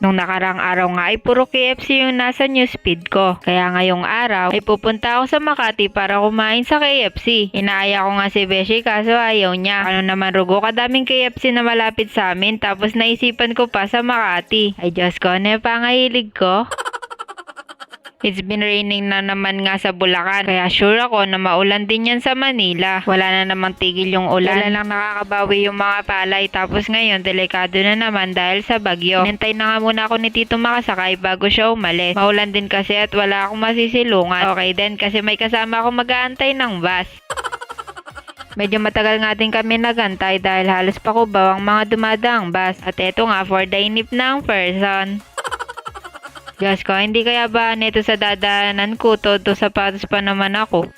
Nung nakarang araw nga ay puro KFC yung nasa newsfeed ko. Kaya ngayong araw ay pupunta ako sa Makati para kumain sa KFC. Inaaya ko nga si Beshi kaso ayaw niya. Ano naman rugo kadaming KFC na malapit sa amin tapos naisipan ko pa sa Makati. Ay Diyos ko, ano pangahilig ko? It's been raining na naman nga sa Bulacan, kaya sure ako na maulan din yan sa Manila. Wala na namang tigil yung ulan. Wala lang nakakabawi yung mga palay, tapos ngayon delikado na naman dahil sa bagyo. Nintay na nga muna ako ni Tito makasakay bago siya umalis. Maulan din kasi at wala akong masisilungan. Okay din kasi may kasama akong mag-aantay ng bus. Medyo matagal nga din kami nagantay dahil halos pa ko ang mga dumadaang bus. At eto nga for the inip ng person. Diyos ko, hindi kaya ba nito sa dadaanan ko, todo sapatos pa naman ako.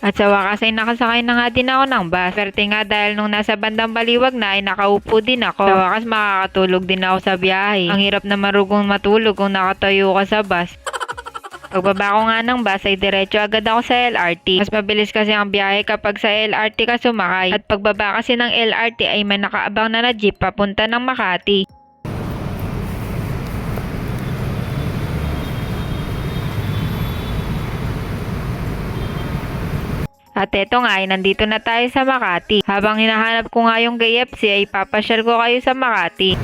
At sa wakas ay nakasakay na nga din ako ng bus. Swerte nga dahil nung nasa bandang baliwag na ay nakaupo din ako. Sa wakas makakatulog din ako sa biyahe. Ang hirap na marugong matulog kung nakatayo ka sa bus. Pagbaba ko nga ng bus ay diretso agad ako sa LRT. Mas mabilis kasi ang biyahe kapag sa LRT ka sumakay. At pagbaba kasi ng LRT ay may nakaabang na na jeep papunta ng Makati. At eto nga ay nandito na tayo sa Makati. Habang hinahanap ko nga yung KFC ay papasyal ko kayo sa Makati.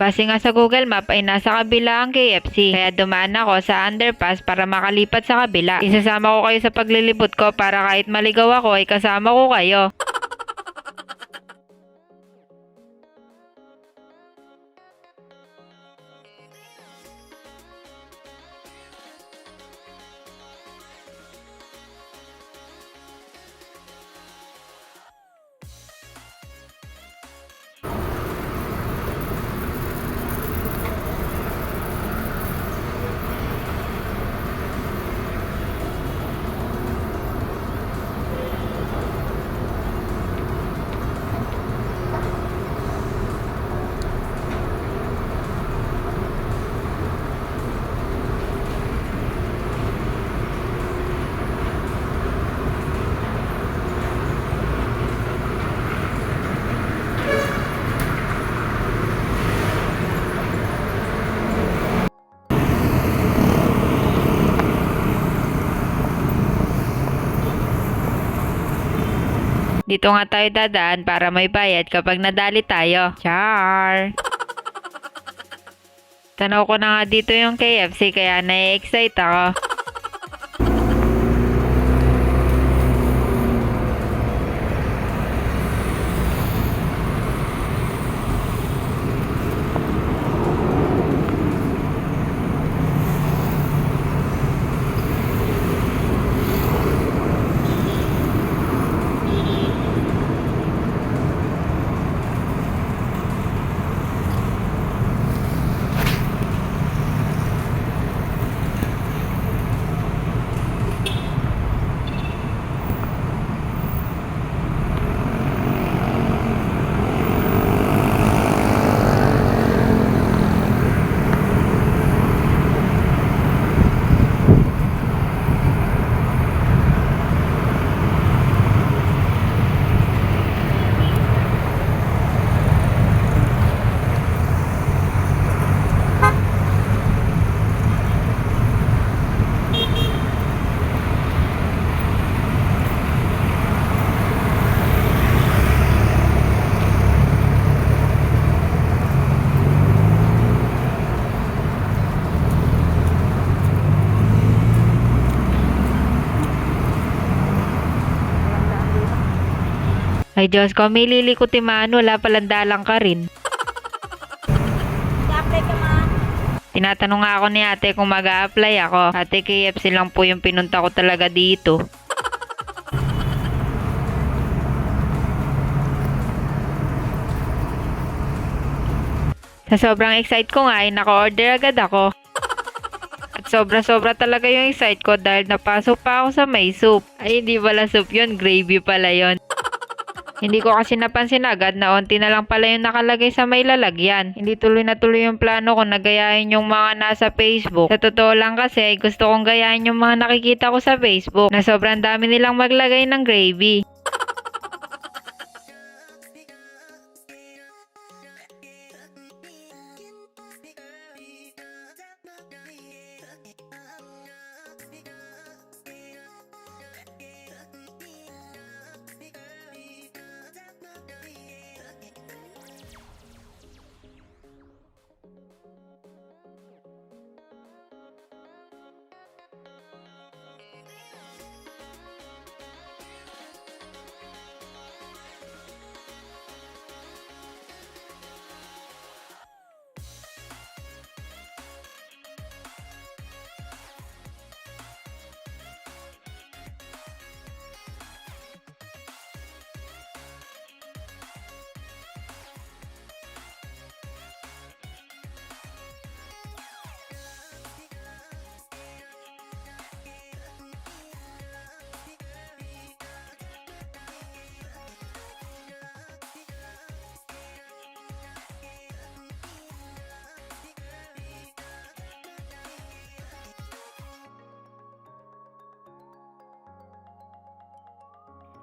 Base nga sa Google Map ay nasa kabila ang KFC. Kaya dumaan ako sa underpass para makalipat sa kabila. Isasama ko kayo sa paglilibot ko para kahit maligaw ako ay kasama ko kayo. Dito nga tayo dadaan para may bayad kapag nadali tayo. Char! Tanaw ko na nga dito yung KFC kaya na-excite ako. Ay Diyos ko, may lilikuti man, wala palang dalang ka rin. I-apply ka ma. Tinatanong nga ako ni ate kung mag apply ako. Ate, KFC lang po yung pinunta ko talaga dito. Sa sobrang excite ko nga ay naka-order agad ako. At sobra-sobra talaga yung excite ko dahil napasok pa ako sa may soup. Ay, hindi pala soup yun, gravy pala yon. Hindi ko kasi napansin agad na onti na lang pala yung nakalagay sa may lalagyan. Hindi tuloy na tuloy yung plano ko na gayahin yung mga nasa Facebook. Sa totoo lang kasi gusto kong gayahin yung mga nakikita ko sa Facebook na sobrang dami nilang maglagay ng gravy.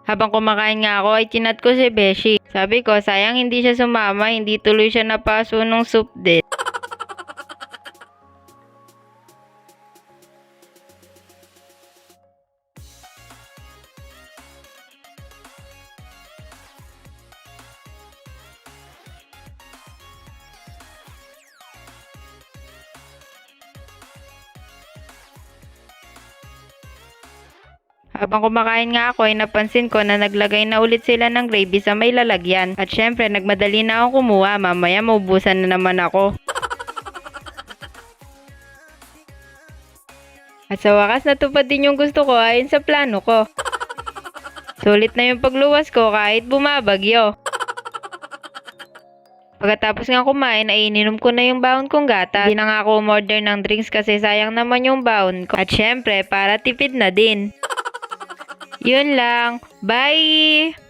Habang kumakain nga ako ay chinat ko si Beshi. Sabi ko sayang hindi siya sumama, hindi tuloy siya napaso nung soup din. Habang kumakain nga ako ay napansin ko na naglagay na ulit sila ng gravy sa may lalagyan. At syempre nagmadali na ako kumuha, mamaya maubusan na naman ako. At sa wakas natupad din yung gusto ko ayon sa plano ko. Sulit na yung pagluwas ko kahit bumabagyo. Pagkatapos nga kumain ay ininom ko na yung baon kong gata. Hindi na nga ako umorder ng drinks kasi sayang naman yung baon ko. At syempre para tipid na din. Yun lang. Bye!